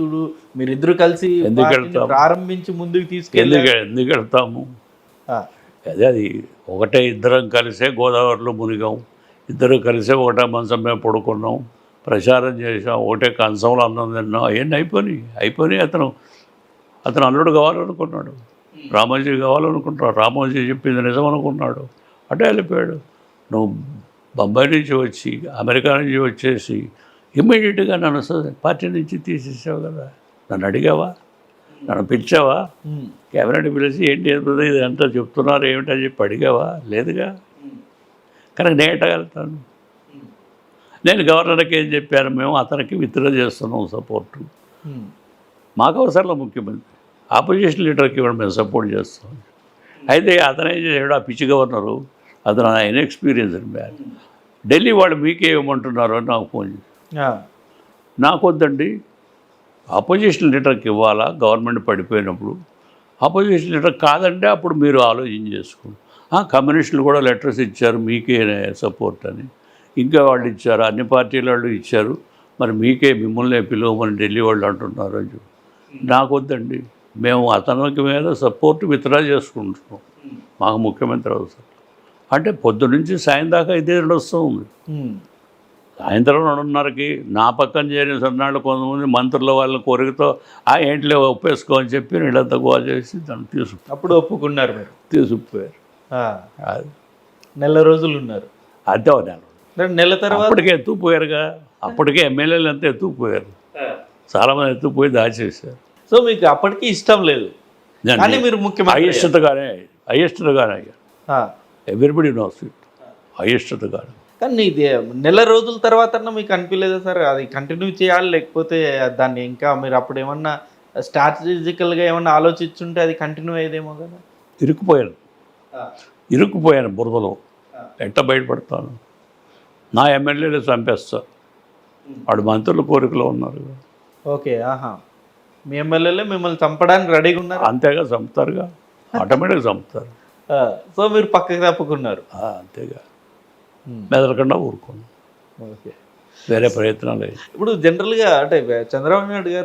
స్నేహితుడు మీరిద్దరు కలిసి? ప్రారంభించి ముందుకు తీసుకెళ్ళి ఎందుకు వెళ్తాము? అదే అది ఒకటే ఇద్దరం కలిసే గోదావరిలో మునిగాం. ఇద్దరు కలిసే ఒకటే మంచం మీద పడుకున్నాం. ప్రచారం చేసాం ఒకటే కంచంలో అన్నం తిన్నాం. అవన్నీ అయిపోయినాయి. అయిపోయినాయి. అతను అతను అల్లుడు కావాలనుకున్నాడు. రామోజీ కావాలనుకుంటున్నాడు. రామోజీ చెప్పింది నిజం అనుకున్నాడు అటే వెళ్ళిపోయాడు. నువ్వు బొంబాయి నుంచి వచ్చి అమెరికా నుంచి వచ్చేసి ఇమ్మీడియట్గా నన్ను పార్టీ నుంచి తీసేసావు కదా. నన్ను అడిగావా? నన్ను పిలిచావా. కెమెరాని పిలిచి ఏంటి ఏంటో ఇది అంతా చెప్తున్నారు ఏమిటని చెప్పి అడిగావా? లేదుగా. కనుక నేను వెళ్తాను? నేను గవర్నర్కి ఏం చెప్పాను? మేము అతనికి విత్డ్రా చేస్తున్నాం సపోర్టు. మాకు అవసరంలో ముఖ్యమంత్రి. ఆపోజిషన్ లీడర్కి ఇవ్వడం మేము సపోర్ట్ చేస్తాం. అయితే అతను ఏం చేశాడు? ఆ పిచ్చి గవర్నరు అతను ఇన్ఎక్స్పీరియన్స్ మ్యాన్ ఢిల్లీ వాళ్ళు మీకే ఇవ్వమంటున్నారు అని నాకు ఫోన్ చేసి నాకు వద్దండి ఆపోజిషన్ లీడర్కి ఇవ్వాలా? గవర్నమెంట్ పడిపోయినప్పుడు. ఆపోజిషన్ లీడర్ కాదంటే అప్పుడు మీరు ఆలోచన చేసుకోండి. ఆ, కమ్యూనిస్టులు కూడా లెటర్స్ ఇచ్చారు మీకే సపోర్ట్ అని. ఇంకా వాళ్ళు ఇచ్చారు అన్ని పార్టీల వాళ్ళు ఇచ్చారు. మరి మీకే మిమ్మల్ని పిలువమని ఢిల్లీ వాళ్ళు అంటున్నారు అని చెప్పి నాకు వద్దండి మేము అతనికి మీద సపోర్ట్ విత్డ్రా చేసుకుంటున్నాం. మాకు ముఖ్యమంత్రి అవసరం. అంటే పొద్దు నుంచి సాయం దాకా ఇదే నడుస్తుంది ఉమ్. సాయంత్రం రెండున్నరకి నా పక్కన చేరిన సన్నాళ్ళు కొంతమంది మంత్రుల వాళ్ళ కోరికతో ఆ ఏంటిలే ఒప్పేసుకో అని చెప్పి వీళ్ళంతా గోల్ చేసి దాన్ని తీసుకు అప్పుడు ఒప్పుకున్నారు మీరు. తీసుకుపోయారు. నెల రోజులు ఉన్నారు. అదే అంటే నెల తర్వాత అప్పటికే ఎత్తుకుపోయారుగా. అప్పటికే ఎమ్మెల్యేలు అంతా ఎత్తుకుపోయారు. చాలామంది ఎత్తుకుపోయి దాచేశారు. సో మీకు అప్పటికి ఇష్టం లేదు. కానీ మీరు ముఖ్యమంత్రి అయిష్టతగానే అయిష్టతగానే ఆ. ఎవ్రీబడి నోస్ ఇట్ అయిష్టతగానే కానీ ఇది నెల రోజుల తర్వాత మీకు అనిపించలేదా సార్? అది కంటిన్యూ చేయాలి లేకపోతే దాన్ని ఇంకా మీరు అప్పుడు ఏమన్నా స్ట్రాటజికల్గా ఏమన్నా ఆలోచించుంటే అది కంటిన్యూ అయ్యేదేమో కదా? ఇరుక్కుపోయాను. ఇరుక్కుపోయాను బురదలో. ఎట్ట బయటపడతాను? నా ఎమ్మెల్యేలు చంపేస్తా వాడు మంత్రుల కోరికలో ఉన్నారు. ఓకే ఆహా. మీ ఎమ్మెల్యేలే మిమ్మల్ని చంపడానికి రెడీగా ఉన్నారు? అంతేగా చంపుతారుగా. ఆటోమేటిక్గా చంపుతారు. సో మీరు పక్కకి తప్పుకున్నారు. అంతేగా. మెదలకుండా ఊరుకోను. ఓకే వేరే ప్రయత్నాలు లేదు. ఇప్పుడు జనరల్గా అంటే చంద్రబాబు నాయుడు గారు